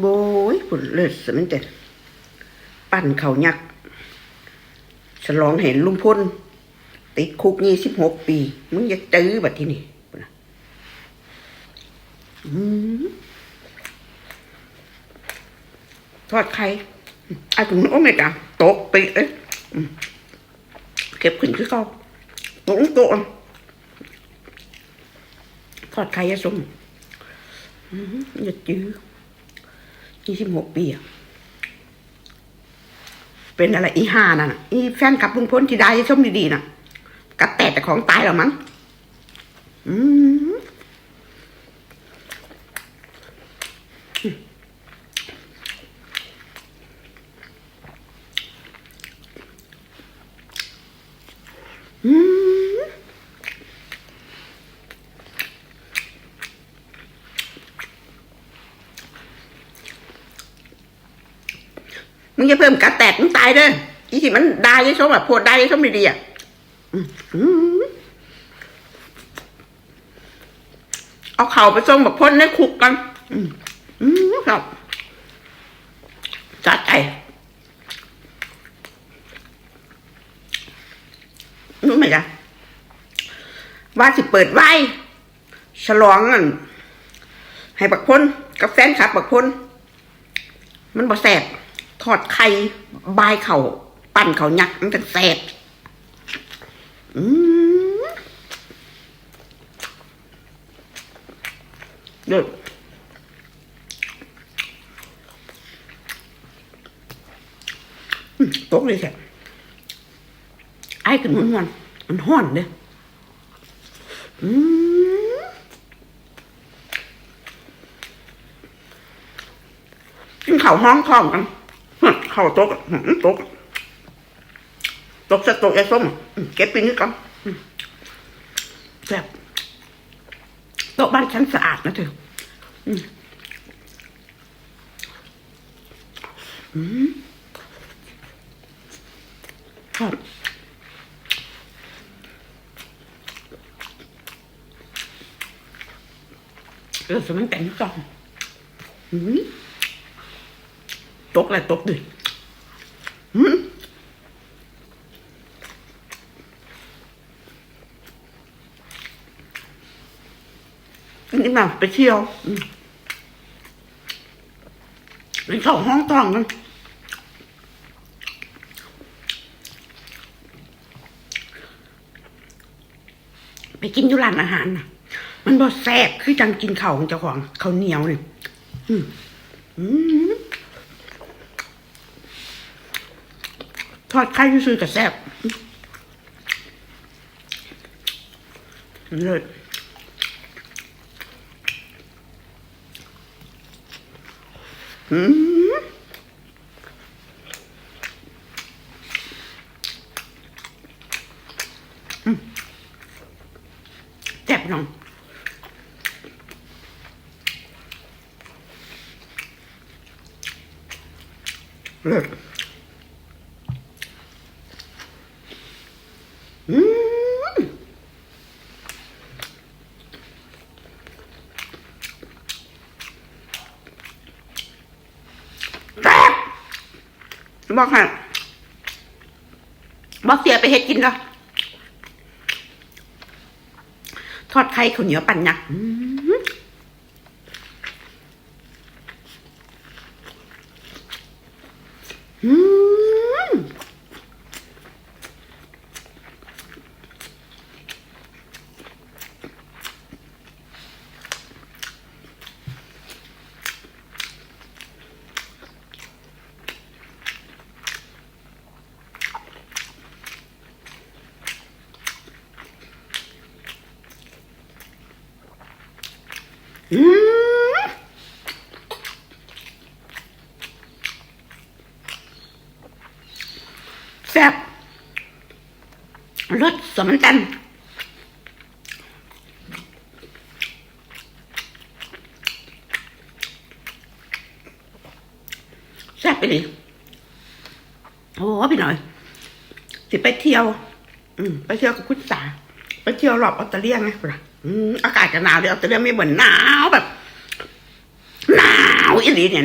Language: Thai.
โบยผุนเลิศสมันแต่ปั่นเขายักษ์ฉลองเห็นลุงพลติดคุกยี่สิบหกปี มึงอยาจื้อแบัดที่นี่พุ่นะทอดไข่ไอ้ถุงโอ้ไม่จ้ะตกไปเอ้ยเก็บขึ้นคือเขาตกลงโตะทอดไข่ยาส้มอืมอย่าจื้อ ยี่สิบหกปีอะเป็นอะไรอีห้าน่ะน่ะอีแฟนกับลุงพ้นที่ได้ชมดีๆน่ะกระแตกแต่ของตายหรอมั้งอืมอืม มึงอย่าเพิ่มกระแตกมึงตายเด้ออีสิมันได้ยังชมแบบโพดได้ยังชมดีๆอะเอาเข่าไปส่งแบบพ่นในคุกกัน อืมอืมครับจัดใจรู้ไหมจ๊ะว่าสิเปิดไว้ฉลองนั่นให้บักพ้นกับแฟนคลับบักพ้นมันบ่แสบ ทอดไข่บายเขาปั่นเขายักมันกันแสบอืมเด็ดอืมตกเลยแสบไอ้ขึ้นมันมันมันห้อนเด้ออืมกินข้าวห้องท้องกัน ฮึข้าต๊ะอื้อหือโต๊ะโต๊ะจะต๊ะยายส้มเก็บไปนี้ก่อนแซ่บโต๊ะบ้านฉันสะอาดนะเธออืมอืมชอบเออสมันแต่งก่อนอืม ตกเลยตกดิหืมนี่มาไปเที่ยวอืมไปเข้าห้องท้องกันไปกินอยู่ร้านอาหารน่ะมันบ่แซ่บคือจังกินเข้าของเจ้าของเขาเหนียวนี่อืมอืม ทอดไข่ซื้อกับแซ่บเลิศอืมอืมแซ่บน้องเลิศ อืมแซ่บ บอกค่ะบอกเสียไปเฮ็ดกินเนาะทอดไข่ข้าวเหนียวปั่นยักษ์อืมอืม อืม แซ่บรสสมันกันแซ่บไปดิโอ้พี่หน่อย สิไปเที่ยว อืมไปเที่ยวกับคุณสาไปเที่ยวรอบออสเตรเลียไงปะ อากาศก็หนาวเดี๋ยวออสเตรเลียไม่เหมือนหนาวแบบ หนาวอีหลีเนี่ย